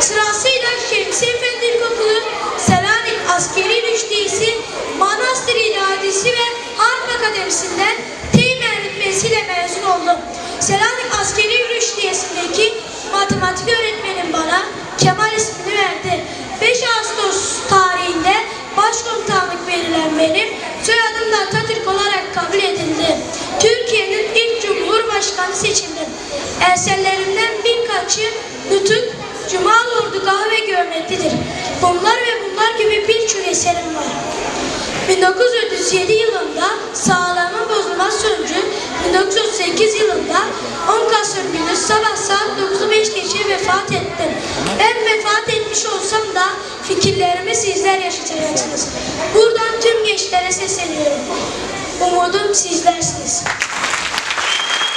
Sırasıyla Şemsi Efendi İlkokulu, Selanik Askeri Rüştisi, Manastır İladisi ve Harp Akademisi'nden Teğmenlik Mesi'yle mezun oldum. Selanik Askeri Rüştisi'ndeki matematik öğretmenim bana Kemal ismini verdi. 5 Ağustos tarihinde başkomutanlık verilen benim soyadım da Atatürk olarak kabul edildi. Türkiye'nin ilk Cumhurbaşkanı seçildim. Eserlerimden birkaçı nutuk Ordugahı ve Görneklidir. Bunlar ve bunlar gibi birçok eserim var. 1937 yılında sağlığımın bozulması sonucu 1938 yılında 10 Kasım günü sabah saat 9'u 5 geçe vefat ettim. Ben vefat etmiş olsam da fikirlerimi sizler yaşatacaksınız. Buradan tüm gençlere sesleniyorum. Umudum sizlersiniz.